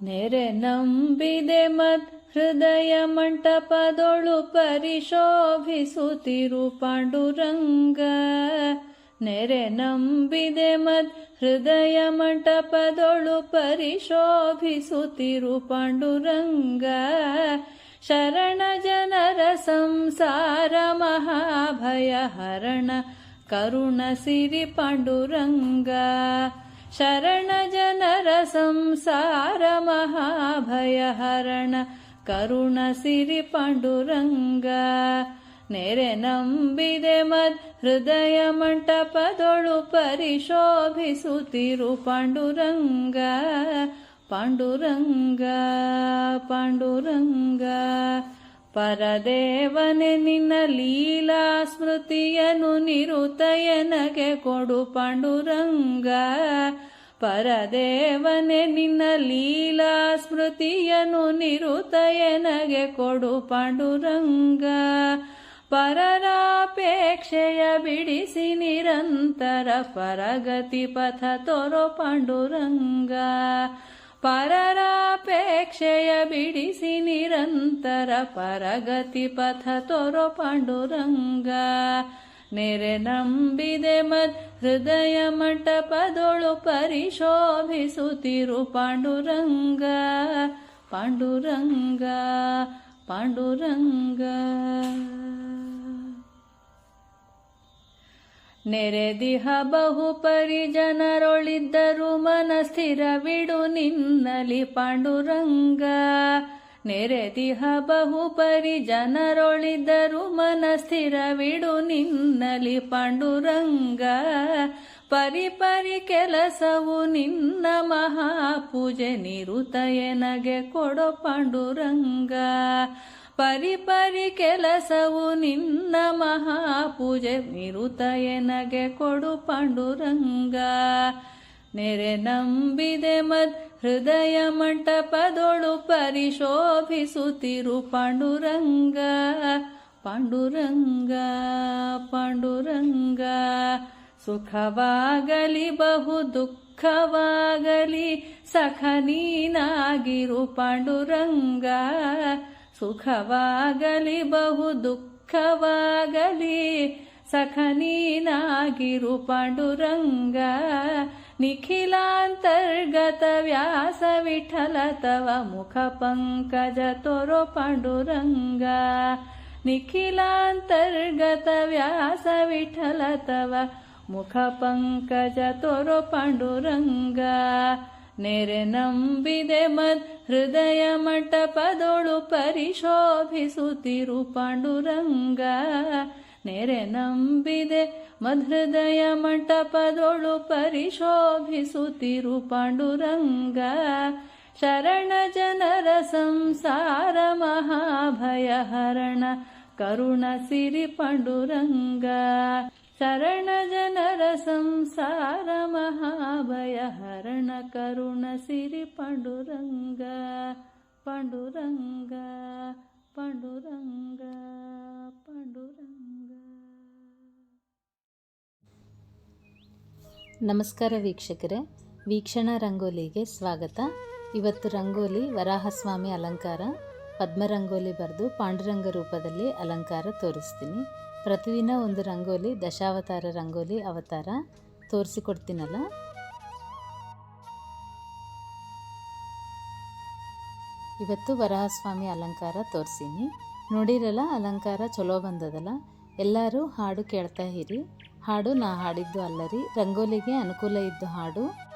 ನೆರೆ ನಂಬಿದೆ ಮದ್ ಹೃದಯ ಮಂಟಪದೊಳು ಪರಿಶೋಭಿಸುತ್ತಿರು ಪಾಂಡುರಂಗ ನೆರೆ ನಂಬಿದೆ ಮದ್ ಹೃದಯ ಮಂಟಪದೊಳು ಪರಿಶೋಭಿಸುತ್ತಿರು ಪಾಂಡುರಂಗ ಶರಣ ಜನರ ಸಂಸಾರ ಮಹಾಭಯ ಹರಣ ಕರುಣ ಸಿರಿ ಪಾಂಡುರಂಗ ಶರಣ ಜನರ ಸಂಸಾರ ಮಹಾಭಯ ಹರಣ ಕರುಣ ಸಿರಿ ಪಾಂಡುರಂಗ ನೆರೆ ನಂಬಿದೆ ಮದ್ ಹೃದಯ ಮಂಟಪದೊಳು ಪರಿಶೋಭಿಸುತ್ತಿರು ಪಾಂಡುರಂಗ ಪಾಂಡುರಂಗ ಪಾಂಡುರಂಗ ಪರದೇವನೆ, ನಿನ್ನ ಲೀಲಾ ಸ್ಮೃತಿಯನು ನಿರುತಯನಗೆ ಕೊಡು ಪಾಂಡುರಂಗ. ಪರದೇವನೆ, ನಿನ್ನ ಲೀಲಾ ಸ್ಮೃತಿಯನು ನಿರುತಯನಗೆ ಕೊಡು ಪಾಂಡುರಂಗ. ಪರರಾಪೇಕ್ಷೆಯ ಬಿಡಿಸಿ ನಿರಂತರ ಪರಗತಿ ಪಥ ತೋರೋ ಪಾಂಡುರಂಗ. ಪರರಾಪೇಕ್ಷೆಯ ಬಿಡಿಸಿ ನಿರಂತರ ಪರಗತಿ ಪಥ ತೋರೋ ಪಾಂಡುರಂಗ. ನೆರೆ ನಂಬಿದೆ ಮತ್ ಹೃದಯ ಮಂಟಪದೊಳು ಪರಿಶೋಭಿಸುತ್ತಿರು ಪಾಂಡುರಂಗ. ಪಾಂಡುರಂಗ ಪಾಂಡುರಂಗ. ನೆರೆದಿಹ ಬಹು ಪರಿಜನರೊಳಿದ್ದರು ಮನಸ್ಥಿರವಿಡು ನಿನ್ನಲಿ ಪಾಂಡುರಂಗ. ನೆರೆದಿಹ ಬಹು ಪರಿಜನರೊಳಿದ್ದರು ಮನಸ್ಥಿರವಿಡು ನಿನ್ನಲಿ ಪಾಂಡುರಂಗ. ಪರಿ ಪರಿ ಕೆಲಸವು ನಿನ್ನ ಮಹಾಪೂಜೆ ನಿರುತಯನಗೆ ಕೊಡೋ ಪಾಂಡುರಂಗ. ಪರಿ ಪರಿ ಕೆಲಸವು ನಿನ್ನ ಮಹಾಪೂಜೆ. ನಿರುತಯನಗೆ ಕೊಡು ಪಾಂಡುರಂಗ. ನೆರೆ ನಂಬಿದೆ ಮದ್ ಹೃದಯ ಮಂಟಪದೊಳು ಪರಿಶೋಭಿಸುತ್ತಿರು ಪಾಂಡುರಂಗ. ಪಾಂಡುರಂಗ ಪಾಂಡುರಂಗ. ಸುಖವಾಗಲಿ, ಬಹು ದುಃಖವಾಗಲಿ, ಸಖ ನೀನಾಗಿರು ಪಾಂಡುರಂಗ. ಸುಖವಾಗಲಿ ಬಹು ದುಃಖವಾಗಲಿ ಸಖ ನೀನಾಗಿರು ಪಾಂಡುರಂಗ, ನಿಖಿಲಾಂತರ್ಗತ ವ್ಯಾಸ ವಿಠಲ ತವ ಮುಖ ಪಂಕಜ ತೋರೋ ಪಾಂಡುರಂಗ, ನಿಖಿಲಾಂತರ್ಗತ ವ್ಯಾಸ ವಿಠಲ ತವ ಮುಖ ಪಂಕಜ ತೋರೋ ಪಾಂಡುರಂಗ. ನೆರೆ ನಂಬಿದೆ ಮದ್ ಹೃದಯ ಮಂಟಪದೊಳು ಪರಿಶೋಭಿಸುತ್ತಿರು ಪಾಂಡುರಂಗ ನೆರೆ ನಂಬಿದೆ ಮದ್ ಹೃದಯ ಮಂಟಪದೊಳು ಪರಿಶೋಭಿಸುತ್ತಿರು ಪಾಂಡುರಂಗ ಶರಣ ಜನರ ಸಂಸಾರ ಮಹಾಭಯ ಹರಣ ಕರುಣ ಸಿರಿ ಪಾಂಡುರಂಗ ಜನರ ಸಂಸಾರ ಮಹಾಭಯ ಹರಣ ಕರುಣ ಸಿರಿ ಪಾಂಡುರಂಗ ಪಾಂಡುರಂಗ ಪಾಂಡುರಂಗ ಪಾಂಡುರಂಗ. ನಮಸ್ಕಾರ ವೀಕ್ಷಕರೇ, ವೀಕ್ಷಣಾ ರಂಗೋಲಿಗೆ ಸ್ವಾಗತ. ಇವತ್ತು ರಂಗೋಲಿ ವರಾಹಸ್ವಾಮಿ ಅಲಂಕಾರ. ಪದ್ಮರಂಗೋಲಿ ಬರೆದು ಪಾಂಡುರಂಗ ರೂಪದಲ್ಲಿ ಅಲಂಕಾರ ತೋರಿಸ್ತೀನಿ. ಪ್ರತಿದಿನ ಒಂದು ರಂಗೋಲಿ, ದಶಾವತಾರ ರಂಗೋಲಿ ಅವತಾರ ತೋರಿಸಿಕೊಡ್ತೀನಲ್ಲ? ಇವತ್ತು ವರಹಸ್ವಾಮಿ ಅಲಂಕಾರ ತೋರಿಸೀನಿ ನೋಡಿರಲ್ಲ, ಅಲಂಕಾರ ಚಲೋ ಬಂದದಲ್ಲ? ಎಲ್ಲರೂ ಹಾಡು ಕೇಳ್ತಾ ಇರಿ. ಹಾಡು ನಾ ಹಾಡಿದ್ದು ಅಲ್ಲರಿ. ರಂಗೋಲಿಗೆ ಅನುಕೂಲ ಇದ್ದು ಹಾಡು.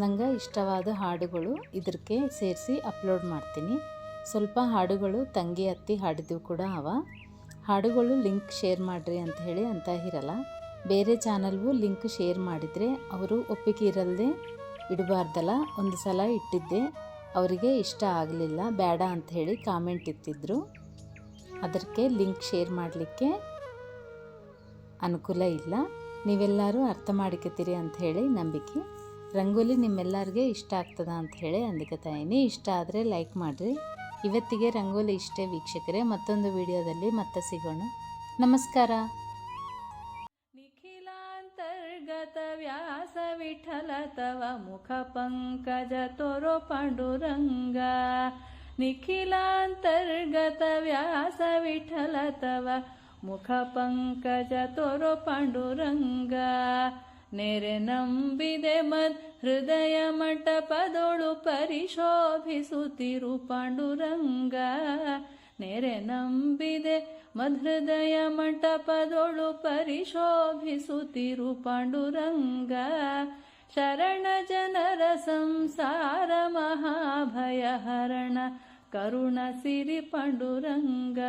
ನಂಗೆ ಇಷ್ಟವಾದ ಹಾಡುಗಳು ಇದಕ್ಕೆ ಸೇರಿಸಿ ಅಪ್ಲೋಡ್ ಮಾಡ್ತೀನಿ. ಸ್ವಲ್ಪ ಹಾಡುಗಳು ತಂಗಿ ಅತ್ತಿ ಹಾಡಿದ್ವು ಕೂಡ ಅವ. ಹಾಡುಗಳು ಲಿಂಕ್ ಶೇರ್ ಮಾಡಿರಿ ಅಂತ ಹೇಳಿ ಅಂತ ಇರಲ್ಲ. ಬೇರೆ ಚಾನಲ್ಗೂ ಲಿಂಕ್ ಶೇರ್ ಮಾಡಿದರೆ ಅವರು ಒಪ್ಪಿಗೆ ಇರಲ್ಲದೆ ಇಡಬಾರ್ದಲ್ಲ. ಒಂದು ಸಲ ಇಟ್ಟಿದ್ದೆ. ಅವರಿಗೆ ಇಷ್ಟ ಆಗಲಿಲ್ಲ, ಬೇಡ ಅಂತ ಹೇಳಿ ಕಾಮೆಂಟ್ ಇತ್ತಿದ್ರು ಅದಕ್ಕೆ ಲಿಂಕ್ ಶೇರ್ ಮಾಡಲಿಕ್ಕೆ ಅನುಕೂಲ ಇಲ್ಲ. ನೀವೆಲ್ಲರೂ ಅರ್ಥ ಮಾಡ್ಕೋತೀರಿ ಅಂತ ಹೇಳಿ ನಂಬಿಕೆ. ರಂಗೋಲಿ ನಿಮ್ಮೆಲ್ಲರಿಗೆ ಇಷ್ಟ ಆಗ್ತದ ಅಂತ ಹೇಳಿ ಅಂದಿಕತಾಯಿನಿ ಇಷ್ಟ ಆದರೆ ಲೈಕ್ ಮಾಡಿರಿ ಇವತ್ತಿಗೆ ರಂಗೋಲಿ ಇಷ್ಟೇ ವೀಕ್ಷಕರೇ ಮತ್ತೊಂದು ವಿಡಿಯೋದಲ್ಲಿ ಮತ್ತೆ ಸಿಗೋಣ ನಮಸ್ಕಾರ ನಿಖಿಲಾಂತರ್ಗತ ವ್ಯಾಸ ವಿಠಲ तव मुखपङ्कज तोरो पाण्डुरङ्ग निखिलान्तर्गत व्यास विठ्ठल तव मुखपङ्कज तोरो पाण्डुरङ्ग ನೆರೆ ನಂಬಿದೆ ಮದ್ ಹೃದಯ ಮಂಟಪದೊಳು ಪರಿಶೋಭಿಸುತ್ತಿರು ಪಾಂಡುರಂಗ ನೆರೆ ನಂಬಿದೆ ಮಧೃದಯ ಮಂಟಪದೊಳು ಪರಿಶೋಭಿಸುತ್ತಿರು ಪಾಂಡುರಂಗ ಶರಣ ಜನರ ಸಂಸಾರ ಮಹಾಭಯ ಹರಣ ಕರುಣ ಸಿರಿ ಪಾಂಡುರಂಗ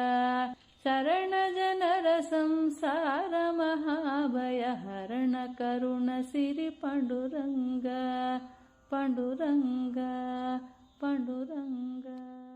शरणजनर संसारमहाभयहरणकरुणशिरिपण्डुरङ्गुरङ्ग पण्डुरङ्ग।